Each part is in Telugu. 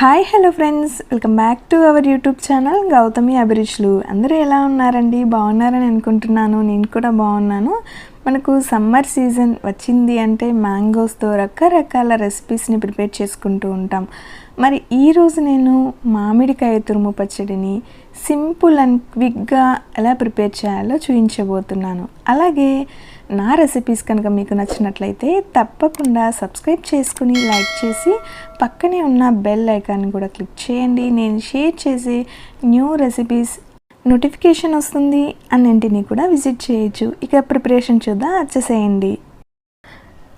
Hi hello friends welcome back to our YouTube channel Gautami అభిరుచులు అందరూ ఎలా ఉన్నారండి? బాగున్నారని అనుకుంటున్నాను. నేను కూడా బాగున్నాను. మనకు సమ్మర్ సీజన్ వచ్చింది అంటే మ్యాంగోస్తో రకరకాల రెసిపీస్ని ప్రిపేర్ చేసుకుంటూ ఉంటాం. మరి ఈరోజు నేను మామిడికాయ తురుము పచ్చడిని సింపుల్ అండ్ క్విక్గా ఎలా ప్రిపేర్ చేయాలో చూపించబోతున్నాను అలాగే నా రెసిపీస్ కనుక మీకు నచ్చినట్లయితే తప్పకుండా సబ్స్క్రైబ్ చేసుకుని లైక్ చేసి పక్కనే ఉన్న బెల్ ఐకాన్ కూడా క్లిక్ చేయండి. నేను షేర్ చేసే న్యూ రెసిపీస్ నోటిఫికేషన్ వస్తుంది. అన్నింటినీ కూడా విజిట్ చేయొచ్చు. ఇక ప్రిపరేషన్ చూద్దాం. వచ్చేసేయండి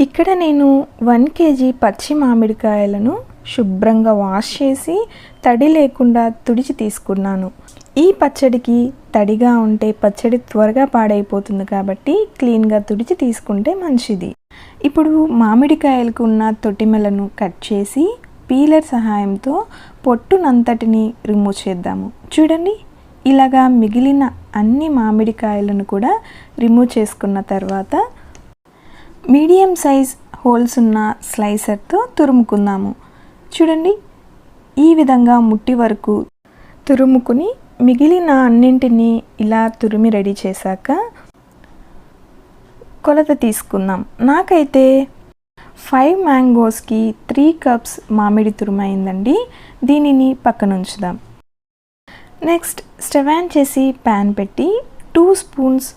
ఇక్కడ నేను వన్ కేజీ పచ్చి మామిడికాయలను శుభ్రంగా వాష్ చేసి తడి లేకుండా తుడిచి తీసుకున్నాను. ఈ పచ్చడికి తడిగా ఉంటే పచ్చడి త్వరగా పాడైపోతుంది కాబట్టి క్లీన్గా తుడిచి తీసుకుంటే మంచిది. ఇప్పుడు మామిడికాయలకు ఉన్న తొటిమెలను కట్ చేసి పీలర్ సహాయంతో పొట్టునంతటిని రిమూవ్ చేద్దాము. చూడండి ఇలాగా మిగిలిన అన్ని మామిడికాయలను కూడా రిమూవ్ చేసుకున్న తర్వాత మీడియం సైజ్ హోల్స్ ఉన్న స్లైసర్తో తురుముకుందాము. చూడండి ఈ విధంగా ముట్టి వరకు తురుముకుని మిగిలిన అన్నింటినీ ఇలా తురిమి రెడీ చేశాక కొలత తీసుకుందాం. నాకైతే ఫైవ్ మ్యాంగోస్కి త్రీ కప్స్ మామిడి తురుమైందండి. దీనిని పక్కన ఉంచుదాం. నెక్స్ట్ స్టవ్ ఆన్ చేసి ప్యాన్ పెట్టి టూ స్పూన్స్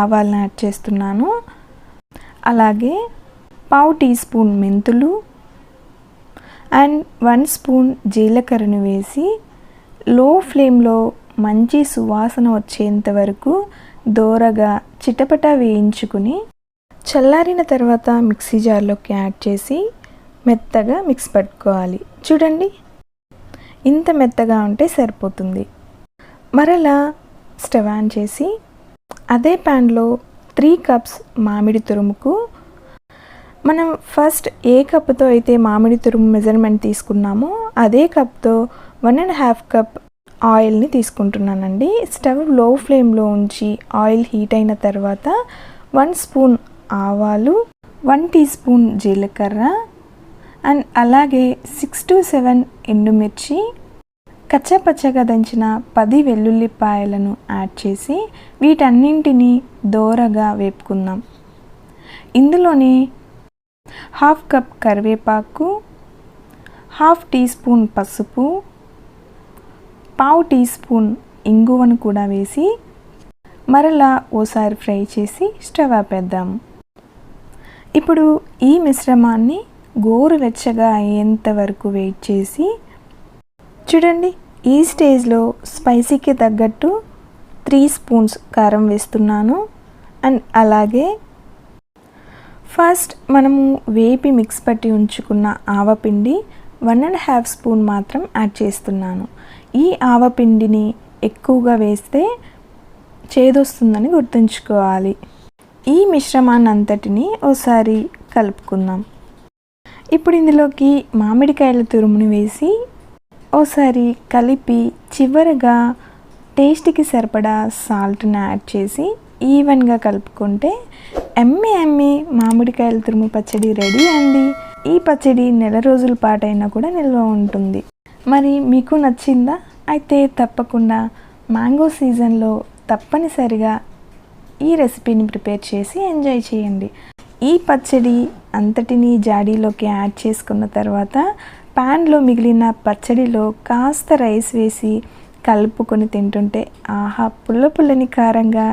ఆవాలను యాడ్ చేస్తున్నాను. అలాగే పావు టీ స్పూన్ మెంతులు అండ్ వన్ స్పూన్ జీలకర్రను వేసి లో ఫ్లేమ్లో మంచి సువాసన వచ్చేంత వరకు దోరగా చిటపట వేయించుకుని చల్లారిన తర్వాత మిక్సీ జార్లోకి యాడ్ చేసి మెత్తగా మిక్స్ పట్టుకోవాలి. చూడండి. ఇంత మెత్తగా ఉంటే సరిపోతుంది. మరలా స్టవ్ ఆన్ చేసి అదే ప్యాన్లో త్రీ కప్స్ మామిడి తురుముకు మనం ఫస్ట్ ఏ కప్తో అయితే మామిడి తురుము మెజర్మెంట్ తీసుకున్నామో అదే కప్తో వన్ అండ్ హాఫ్ కప్ ఆయిల్ని తీసుకుంటున్నానండి. స్టవ్లో ఫ్లేమ్లో ఉంచి ఆయిల్ హీట్ అయిన తర్వాత వన్ స్పూన్ ఆవాలు వన్ టీ స్పూన్ జీలకర్ర అండ్ అలాగే సిక్స్ టు సెవెన్ ఎండుమిర్చి కచ్చపచ్చగా దంచిన పది వెల్లుల్లిపాయలను యాడ్ చేసి వీటన్నింటినీ దోరగా వేపుకుందాం. ఇందులోనే హాఫ్ కప్ కరివేపాకు హాఫ్ టీ స్పూన్ పసుపు పావు టీ స్పూన్ ఇంగువను కూడా వేసి మరలా ఓసారి ఫ్రై చేసి స్టవ్ ఆపేద్దాం. ఇప్పుడు ఈ మిశ్రమాన్ని గోరువెచ్చగా అయ్యేంత వరకు వెయిట్ చేసి చూడండి ఈ స్టేజ్లో స్పైసీకి తగ్గట్టు త్రీ స్పూన్స్ కారం వేస్తున్నాను. అండ్ అలాగే ఫస్ట్ మనము వేపి మిక్స్ పట్టి ఉంచుకున్న ఆవపిండి వన్ అండ్ హాఫ్ స్పూన్ మాత్రం యాడ్ చేస్తున్నాను. ఈ ఆవపిండిని ఎక్కువగా వేస్తే చేదొస్తుందని గుర్తుంచుకోవాలి. ఈ మిశ్రమాన్ని అంతటిని ఓసారి కలుపుకుందాం. ఇప్పుడు ఇందులోకి మామిడికాయల తురుముని వేసి ఓసారి కలిపి చివరగా టేస్ట్కి సరిపడా సాల్ట్ని యాడ్ చేసి ఈవెన్గా కలుపుకుంటే ఎమ్మి ఎమ్మి మామిడికాయల తురుము పచ్చడి రెడీ అండి. ఈ పచ్చడి నెల రోజుల పాటైనా కూడా నిల్వ ఉంటుంది. మరి మీకు నచ్చిందా? అయితే తప్పకుండా మ్యాంగో సీజన్లో తప్పనిసరిగా ఈ రెసిపీని ప్రిపేర్ చేసి ఎంజాయ్ చేయండి. ఈ పచ్చడి అంతటిని జాడీలోకి యాడ్ చేసుకున్న తర్వాత ప్యాన్లో మిగిలిన పచ్చడిలో కాస్త రైస్ వేసి కలుపుకొని తింటుంటే ఆహా పుల్ల పుల్లని కారంగా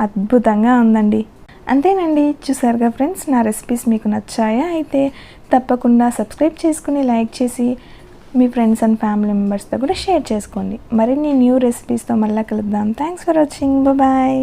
అద్భుతంగా ఉందండి. అంతేనండి. చూసారుగా ఫ్రెండ్స్ నా రెసిపీస్ మీకు నచ్చాయా? అయితే తప్పకుండా సబ్స్క్రైబ్ చేసుకుని లైక్ చేసి మీ ఫ్రెండ్స్ అండ్ ఫ్యామిలీ మెంబర్స్తో కూడా షేర్ చేసుకోండి. మరిన్ని న్యూ రెసిపీస్తో మళ్ళీ కలుద్దాం. Thanks for watching. బాయ్